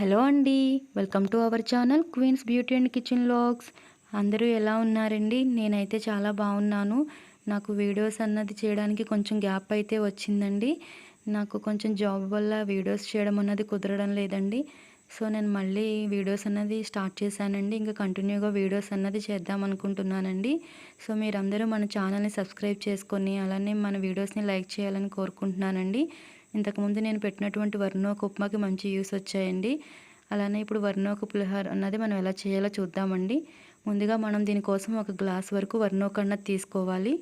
Hello అండి welcome to our channel Queens Beauty and Kitchen Logs అందరూ ఎలా ఉన్నారండి? నేనైతే చాలా బాగున్నాను. నాకు వీడియోస్ అన్నది చేయడానికి కొంచెం గ్యాప్ అయితే వచ్చిందండి. నాకు కొంచెం జాబ్ వల్ల వీడియోస్ చేయడం అన్నది కుదరడం లేదండి. సో నేను మళ్ళీ వీడియోస్ అన్నది స్టార్ట్ చేశానండి. ఇంకా కంటిన్యూగా వీడియోస్ అన్నది చేద్దాం అనుకుంటున్నానండి. సో మీరందరూ మన ఛానల్ని సబ్స్క్రైబ్ చేసుకొని అలానే మన వీడియోస్ని లైక్ చేయాలని కోరుకుంటున్నానండి. ఇంతకుముందు నేను పెట్టినటువంటి వర్ణోక ఉప్మాకి మంచి యూస్ వచ్చాయండి. అలానే ఇప్పుడు వర్ణోక పులిహార అన్నది మనం ఎలా చేయాలో చూద్దామండి. ముందుగా మనం దీనికోసం ఒక గ్లాస్ వరకు వర్ణోక అన్నది తీసుకోవాలి.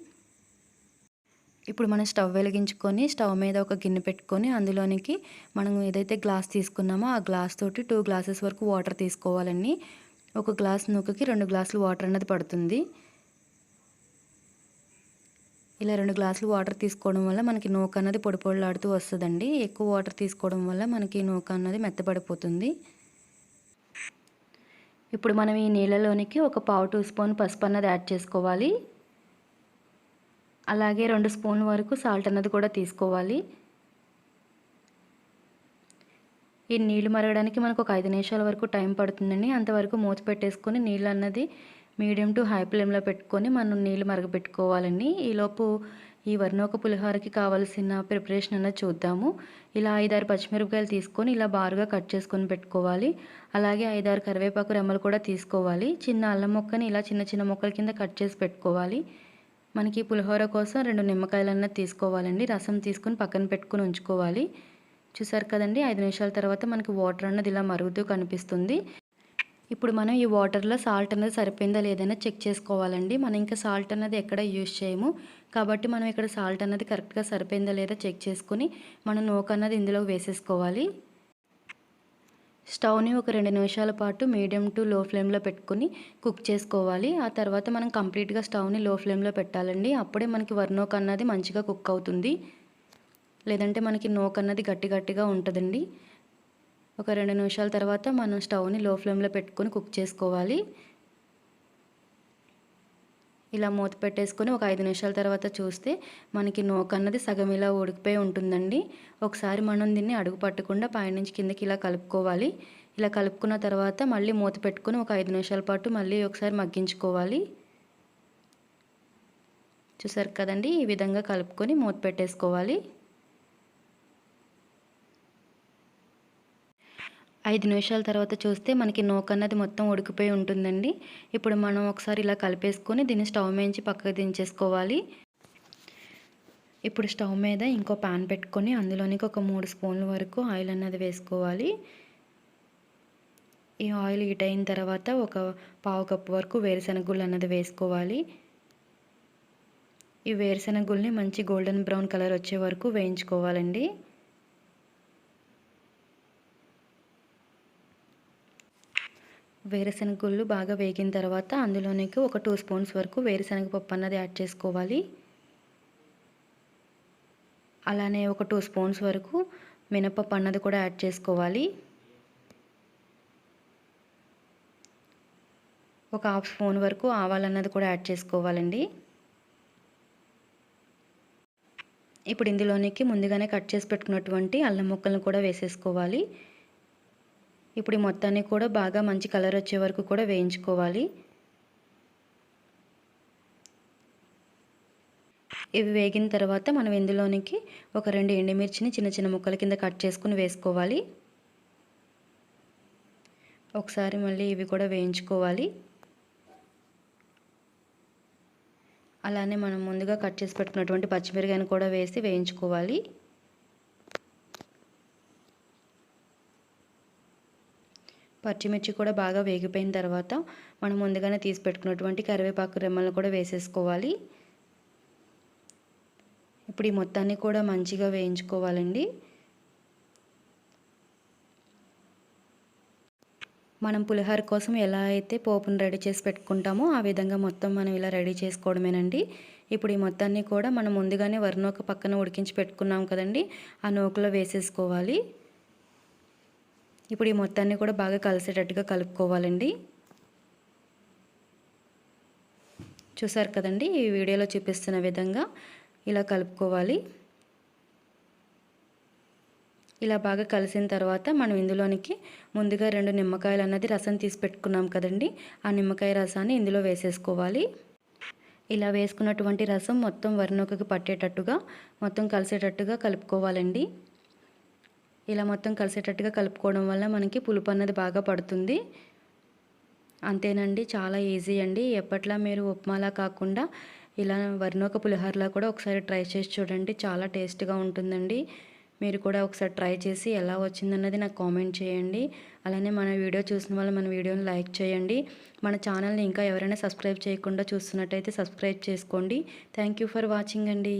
ఇప్పుడు మనం స్టవ్ వెలిగించుకొని స్టవ్ మీద ఒక గిన్నె పెట్టుకొని అందులోనికి మనం ఏదైతే గ్లాస్ తీసుకున్నామో ఆ గ్లాస్ తోటి టూ గ్లాసెస్ వరకు వాటర్ తీసుకోవాలండి. ఒక గ్లాస్ నూకకి రెండు గ్లాసులు వాటర్ అన్నది పడుతుంది. ఇలా రెండు గ్లాసులు వాటర్ తీసుకోవడం వల్ల మనకి నూక అన్నది పొడి పొడిలాడుతూ వస్తుందండి. ఎక్కువ వాటర్ తీసుకోవడం వల్ల మనకి నూక అన్నది మెత్తపడిపోతుంది ఇప్పుడు మనం ఈ నీళ్ళలోనికి ఒక పావు టీ స్పూన్ పసుపు అన్నది యాడ్ చేసుకోవాలి. అలాగే రెండు స్పూన్ల వరకు సాల్ట్ అన్నది కూడా తీసుకోవాలి. ఈ నీళ్ళు మరగడానికి మనకు ఒక ఐదు నిమిషాల వరకు టైం పడుతుందండి. అంతవరకు మూత పెట్టేసుకొని నీళ్ళు అన్నది మీడియం టు హై ఫ్లేమ్లో పెట్టుకొని మనం నీళ్ళు మరగపెట్టుకోవాలండి ఈలోపు ఈ వర్ణోక పులిహోరకి కావాల్సిన ప్రిపరేషన్ అన్నది చూద్దాము. ఇలా ఐదారు పచ్చిమిరపకాయలు తీసుకొని ఇలా బారుగా కట్ చేసుకొని పెట్టుకోవాలి. అలాగే ఐదారు కరివేపాకు రెమ్మలు కూడా తీసుకోవాలి. చిన్న అల్లం మొక్కని ఇలా చిన్న చిన్న మొక్కల కింద కట్ చేసి పెట్టుకోవాలి. మనకి పులిహోర కోసం రెండు నిమ్మకాయలు అన్నది తీసుకోవాలండి. రసం తీసుకొని పక్కన పెట్టుకుని ఉంచుకోవాలి. చూసారు కదండి? ఐదు నిమిషాల తర్వాత మనకి వాటర్ అన్నది ఇలా మరుగుతూ కనిపిస్తుంది. ఇప్పుడు మనం ఈ వాటర్లో సాల్ట్ అనేది సరిపోయిందా లేదైనా చెక్ చేసుకోవాలండి. మనం ఇంకా సాల్ట్ అన్నది ఎక్కడ యూజ్ చేయము. కాబట్టి మనం ఇక్కడ సాల్ట్ అనేది కరెక్ట్గా సరిపోయిందా లేదా చెక్ చేసుకుని మనం నూక అన్నది ఇందులో వేసేసుకోవాలి. స్టవ్ని ఒక రెండు నిమిషాల పాటు మీడియం టు లో ఫ్లేమ్లో పెట్టుకుని కుక్ చేసుకోవాలి. ఆ తర్వాత మనం కంప్లీట్గా స్టవ్ని లో ఫ్లేమ్లో పెట్టాలండి. అప్పుడే మనకి వర్నోక్ అన్నది మంచిగా కుక్ అవుతుంది. లేదంటే మనకి నోక్ అన్నది గట్టి గట్టిగా ఉంటుందండి. ఒక రెండు నిమిషాల తర్వాత మనం స్టవ్ని లో ఫ్లేమ్లో పెట్టుకొని కుక్ చేసుకోవాలి. ఇలా మూత పెట్టేసుకొని ఒక ఐదు నిమిషాల తర్వాత చూస్తే మనకి నోక్ అన్నది సగం ఇలా ఉడికిపోయి ఉంటుందండి. ఒకసారి మనం దీన్ని అడుగు పట్టకుండా పైనుంచి కిందకి ఇలా కలుపుకోవాలి. ఇలా కలుపుకున్న తర్వాత మళ్ళీ మూత పెట్టుకొని ఒక ఐదు నిమిషాల పాటు మళ్ళీ ఒకసారి మగ్గించుకోవాలి. చూసారు కదండి? ఈ విధంగా కలుపుకొని మూత పెట్టేసుకోవాలి. ఐదు నిమిషాల తర్వాత చూస్తే మనకి నోక్ అన్నది మొత్తం ఉడికిపోయి ఉంటుందండి. ఇప్పుడు మనం ఒకసారి ఇలా కలిపేసుకొని దీన్ని స్టవ్ మేంచి పక్కకు దించేసుకోవాలి. ఇప్పుడు స్టవ్ మీద ఇంకో ప్యాన్ పెట్టుకొని అందులోనికి ఒక మూడు స్పూన్ల వరకు ఆయిల్ అన్నది వేసుకోవాలి. ఈ ఆయిల్ హీట్ అయిన తర్వాత ఒక పావు కప్పు వరకు వేరుశనగుళ్ళు అన్నది వేసుకోవాలి. ఈ వేరుశనగ మంచి గోల్డెన్ బ్రౌన్ కలర్ వచ్చే వరకు వేయించుకోవాలండి. వేరుశనగ గుళ్ళు బాగా వేగిన తర్వాత అందులోనికి ఒక టూ స్పూన్స్ వరకు వేరుశనగ పప్పు అన్నది యాడ్ చేసుకోవాలి. అలానే ఒక టూ స్పూన్స్ వరకు మినపప్పు అన్నది కూడా యాడ్ చేసుకోవాలి. ఒక హాఫ్ స్పూన్ వరకు ఆవాలన్నది కూడా యాడ్ చేసుకోవాలండి. ఇప్పుడు ఇందులోనికి ముందుగానే కట్ చేసి పెట్టుకున్నటువంటి అల్లం ముక్కలను కూడా వేసేసుకోవాలి. ఇప్పుడు ఈ మొత్తాన్ని కూడా బాగా మంచి కలర్ వచ్చే వరకు కూడా వేయించుకోవాలి. ఇవి వేగిన తర్వాత మనం ఇందులోనికి ఒక రెండు ఎండుమిర్చిని చిన్న చిన్న ముక్కల కింద కట్ చేసుకుని వేసుకోవాలి. ఒకసారి మళ్ళీ ఇవి కూడా వేయించుకోవాలి. అలానే మనం ముందుగా కట్ చేసి పెట్టుకున్నటువంటి పచ్చిమిరకాయను కూడా వేసి వేయించుకోవాలి. పచ్చిమిర్చి కూడా బాగా వేగిపోయిన తర్వాత మనం ముందుగానే తీసి పెట్టుకున్నటువంటి కరివేపాకు రెమ్మలను కూడా వేసేసుకోవాలి. ఇప్పుడు ఈ మొత్తాన్ని కూడా మంచిగా వేయించుకోవాలండి. మనం పులిహోర కోసం ఎలా అయితే పోపును రెడీ చేసి పెట్టుకుంటామో ఆ విధంగా మొత్తం మనం ఇలా రెడీ చేసుకోవడమేనండి. ఇప్పుడు ఈ మొత్తాన్ని కూడా మనం ముందుగానే వరినోక పక్కన ఉడికించి పెట్టుకున్నాం కదండి ఆ నూకలో వేసేసుకోవాలి. ఇప్పుడు ఈ మొత్తాన్ని కూడా బాగా కలిసేటట్టుగా కలుపుకోవాలండి. చూసారు కదండి ఈ వీడియోలో చూపిస్తున్న విధంగా ఇలా కలుపుకోవాలి. ఇలా బాగా కలిసిన తర్వాత మనం ఇందులోనికి ముందుగా రెండు నిమ్మకాయలు అన్నది రసం తీసి పెట్టుకున్నాం కదండి ఆ నిమ్మకాయ రసాన్ని ఇందులో వేసేసుకోవాలి. ఇలా వేసుకున్నటువంటి రసం మొత్తం వరినొకకి పట్టేటట్టుగా మొత్తం కలిసేటట్టుగా కలుపుకోవాలండి. ఇలా మొత్తం కలిసేటట్టుగా కలుపుకోవడం వల్ల మనకి పులుపు అన్నది బాగా పడుతుంది. అంతేనండి చాలా ఈజీ అండి. ఎప్పట్లా మీరు ఉప్మాలా కాకుండా ఇలా వరినొక పులిహోరలా కూడా ఒకసారి ట్రై చేసి చూడండి చాలా టేస్ట్గా ఉంటుందండి. మీరు కూడా ఒకసారి ట్రై చేసి ఎలా వచ్చిందన్నది నాకు కామెంట్ చేయండి. అలానే మన వీడియో చూసిన వాళ్ళు మన వీడియోని లైక్ చేయండి. మన ఛానల్ని ఇంకా ఎవరైనా సబ్స్క్రైబ్ చేయకుండా చూస్తున్నట్టయితే సబ్స్క్రైబ్ చేసుకోండి. థ్యాంక్ యూ ఫర్ వాచింగ్ అండి.